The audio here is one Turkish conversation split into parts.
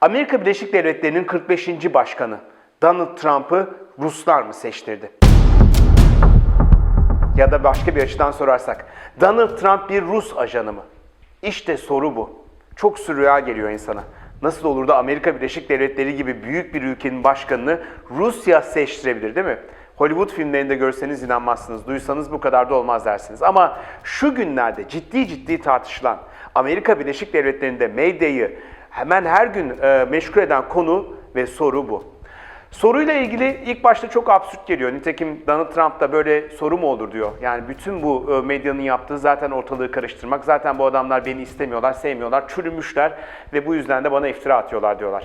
Amerika Birleşik Devletleri'nin 45. başkanı Donald Trump'ı Ruslar mı seçtirdi? Ya da başka bir açıdan sorarsak, Donald Trump bir Rus ajanı mı? İşte soru bu. Çok sürreal geliyor insana. Nasıl olur da Amerika Birleşik Devletleri gibi büyük bir ülkenin başkanını Rusya seçtirebilir değil mi? Hollywood filmlerinde görseniz inanmazsınız, duysanız bu kadar da olmaz dersiniz. Ama şu günlerde ciddi ciddi tartışılan Amerika Birleşik Devletleri'nde Mayday'ı hemen her gün e, meşgul eden konu ve soru bu. Soruyla ilgili ilk başta çok absürt geliyor. Nitekim Donald Trump da böyle soru mu olur diyor. Yani bütün bu e, medyanın yaptığı zaten ortalığı karıştırmak. Zaten bu adamlar beni istemiyorlar, sevmiyorlar, çürümüşler ve bu yüzden de bana iftira atıyorlar diyorlar.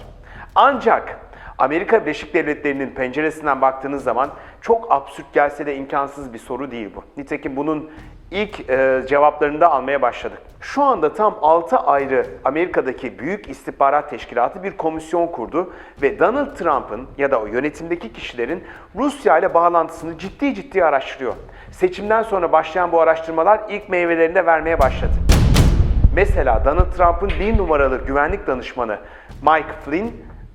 Ancak Amerika Birleşik Devletleri'nin penceresinden baktığınız zaman çok absürt gelse de imkansız bir soru değil bu. Nitekim bunun ilk e, cevaplarını da almaya başladık. Şu anda tam 6 ayrı Amerika'daki Büyük İstihbarat Teşkilatı bir komisyon kurdu ve Donald Trump'ın ya da o yönetimdeki kişilerin Rusya ile bağlantısını ciddi ciddi araştırıyor. Seçimden sonra başlayan bu araştırmalar ilk meyvelerini de vermeye başladı. Mesela Donald Trump'ın bir numaralı güvenlik danışmanı Mike Flynn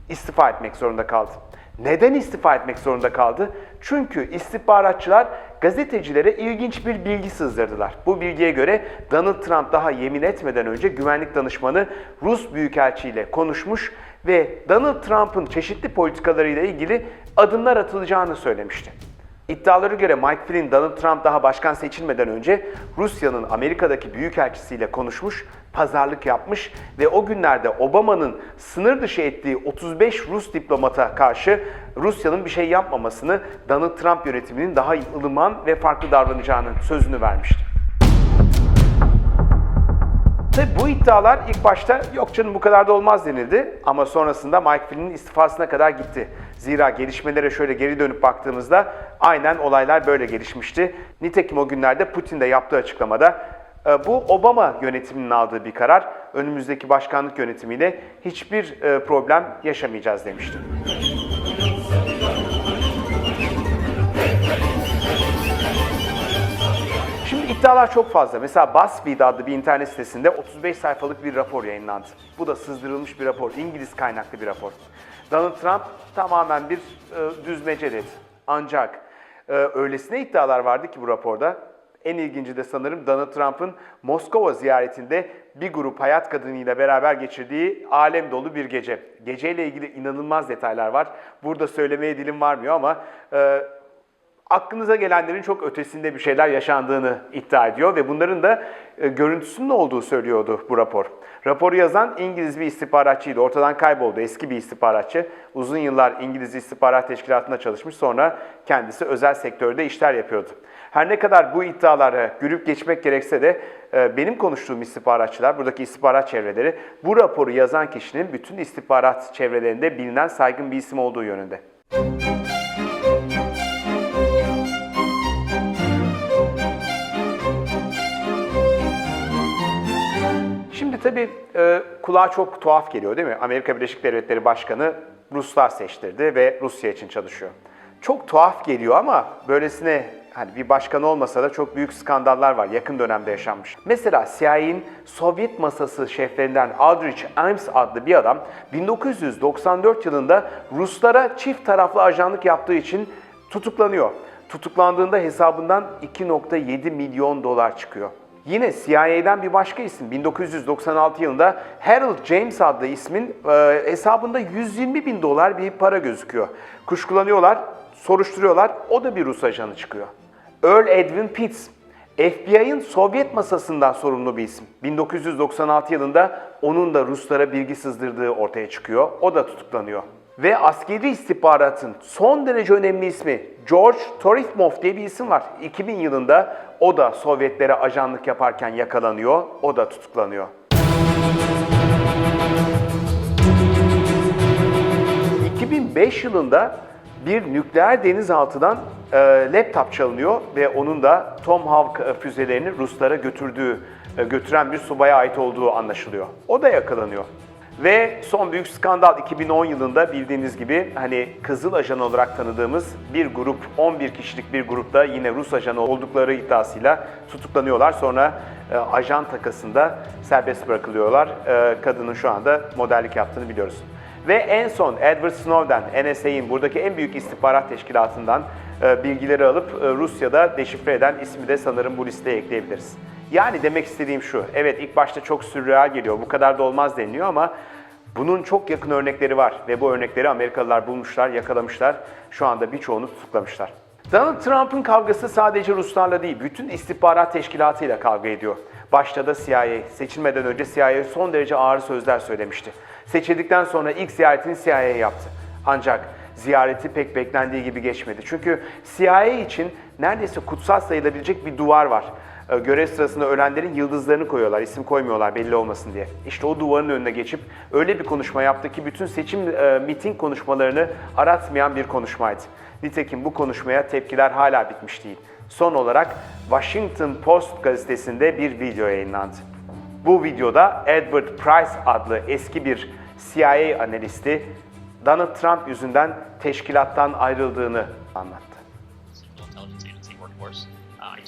istifa etmek zorunda kaldı. Neden istifa etmek zorunda kaldı? Çünkü istihbaratçılar gazetecilere ilginç bir bilgi sızdırdılar. Bu bilgiye göre Donald Trump daha yemin etmeden önce güvenlik danışmanı Rus büyükelçiyle konuşmuş ve Donald Trump'ın çeşitli politikalarıyla ilgili adımlar atılacağını söylemişti. İddialara göre Mike Flynn, Donald Trump daha başkan seçilmeden önce Rusya'nın Amerika'daki büyükelçisiyle konuşmuş, pazarlık yapmış ve o günlerde Obama'nın sınır dışı ettiği 35 Rus diplomata karşı Rusya'nın bir şey yapmamasını, Donald Trump yönetiminin daha ılıman ve farklı davranacağının sözünü vermişti. Tabii bu iddialar ilk başta yok canım bu kadar da olmaz denildi ama sonrasında Mike Flynn'in istifasına kadar gitti. Zira gelişmelere şöyle geri dönüp baktığımızda aynen olaylar böyle gelişmişti. Nitekim o günlerde Putin de yaptığı açıklamada e, bu Obama yönetiminin aldığı bir karar. Önümüzdeki başkanlık yönetimiyle hiçbir e, problem yaşamayacağız demişti. İddialar çok fazla. Mesela BuzzFeed adlı bir internet sitesinde 35 sayfalık bir rapor yayınlandı. Bu da sızdırılmış bir rapor, İngiliz kaynaklı bir rapor. Donald Trump tamamen bir e, düzmece dedi. Ancak e, öylesine iddialar vardı ki bu raporda. En ilginci de sanırım Donald Trump'ın Moskova ziyaretinde bir grup hayat kadınıyla beraber geçirdiği alem dolu bir gece. Geceyle ilgili inanılmaz detaylar var. Burada söylemeye dilim varmıyor ama e, aklınıza gelenlerin çok ötesinde bir şeyler yaşandığını iddia ediyor ve bunların da e, görüntüsünün olduğu söylüyordu bu rapor. Raporu yazan İngiliz bir istihbaratçıydı. Ortadan kayboldu. Eski bir istihbaratçı. Uzun yıllar İngiliz İstihbarat Teşkilatı'nda çalışmış. Sonra kendisi özel sektörde işler yapıyordu. Her ne kadar bu iddialara gülüp geçmek gerekse de e, benim konuştuğum istihbaratçılar, buradaki istihbarat çevreleri bu raporu yazan kişinin bütün istihbarat çevrelerinde bilinen saygın bir isim olduğu yönünde. Şimdi tabii e, kulağa çok tuhaf geliyor değil mi? Amerika Birleşik Devletleri Başkanı Ruslar seçtirdi ve Rusya için çalışıyor. Çok tuhaf geliyor ama böylesine hani bir başkan olmasa da çok büyük skandallar var yakın dönemde yaşanmış. Mesela CIA'nin Sovyet masası şeflerinden Aldrich Ames adlı bir adam 1994 yılında Ruslara çift taraflı ajanlık yaptığı için tutuklanıyor. Tutuklandığında hesabından 2.7 milyon dolar çıkıyor. Yine CIA'den bir başka isim 1996 yılında Harold James adlı ismin e, hesabında 120 bin dolar bir para gözüküyor. Kuşkulanıyorlar, soruşturuyorlar, o da bir Rus ajanı çıkıyor. Earl Edwin Pitts, FBI'ın Sovyet masasından sorumlu bir isim. 1996 yılında onun da Ruslara bilgi sızdırdığı ortaya çıkıyor, o da tutuklanıyor. Ve askeri istihbaratın son derece önemli ismi George Torifmov diye bir isim var. 2000 yılında o da Sovyetlere ajanlık yaparken yakalanıyor, o da tutuklanıyor. 2005 yılında bir nükleer denizaltıdan e, laptop çalınıyor ve onun da Tomahawk e, füzelerini Ruslara götürdüğü, e, götüren bir subaya ait olduğu anlaşılıyor. O da yakalanıyor. Ve son büyük skandal 2010 yılında bildiğiniz gibi hani Kızıl Ajan olarak tanıdığımız bir grup, 11 kişilik bir grupta yine Rus ajanı oldukları iddiasıyla tutuklanıyorlar. Sonra e, ajan takasında serbest bırakılıyorlar. E, kadının şu anda modellik yaptığını biliyoruz. Ve en son Edward Snowden, NSA'in buradaki en büyük istihbarat teşkilatından e, bilgileri alıp e, Rusya'da deşifre eden ismi de sanırım bu listeye ekleyebiliriz. Yani demek istediğim şu, evet ilk başta çok sürreal geliyor, bu kadar da olmaz deniliyor ama bunun çok yakın örnekleri var ve bu örnekleri Amerikalılar bulmuşlar, yakalamışlar. Şu anda birçoğunu tutuklamışlar. Donald Trump'ın kavgası sadece Ruslarla değil, bütün istihbarat teşkilatıyla kavga ediyor. Başta da CIA, seçilmeden önce CIA son derece ağır sözler söylemişti. Seçildikten sonra ilk ziyaretini CIA'ya yaptı. Ancak ziyareti pek beklendiği gibi geçmedi. Çünkü CIA için neredeyse kutsal sayılabilecek bir duvar var. Ee, Görev sırasında ölenlerin yıldızlarını koyuyorlar, isim koymuyorlar belli olmasın diye. İşte o duvarın önüne geçip öyle bir konuşma yaptı ki bütün seçim e, miting konuşmalarını aratmayan bir konuşmaydı. Nitekim bu konuşmaya tepkiler hala bitmiş değil. Son olarak Washington Post gazetesinde bir video yayınlandı. Bu videoda Edward Price adlı eski bir CIA analisti Donald Trump yüzünden teşkilattan ayrıldığını anlattı.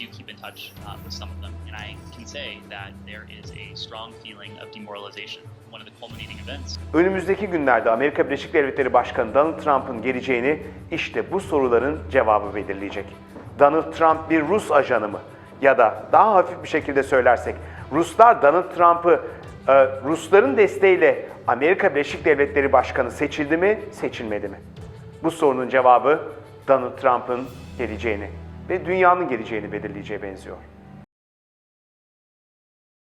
Do keep in touch uh, with some of them, and I can say that there is a strong feeling of demoralization. One of the culminating events Önümüzdeki günlerde Amerika Birleşik Devletleri Başkanı Donald Trump'ın geleceğini işte bu soruların cevabı belirleyecek. Donald Trump bir Rus ajanı mı? Ya da daha hafif bir şekilde söylersek Ruslar Donald Trump'ı Rusların desteğiyle Amerika Birleşik Devletleri Başkanı seçildi mi, seçilmedi mi? Bu sorunun cevabı Donald Trump'ın geleceğini ve dünyanın geleceğini belirleyeceğe benziyor.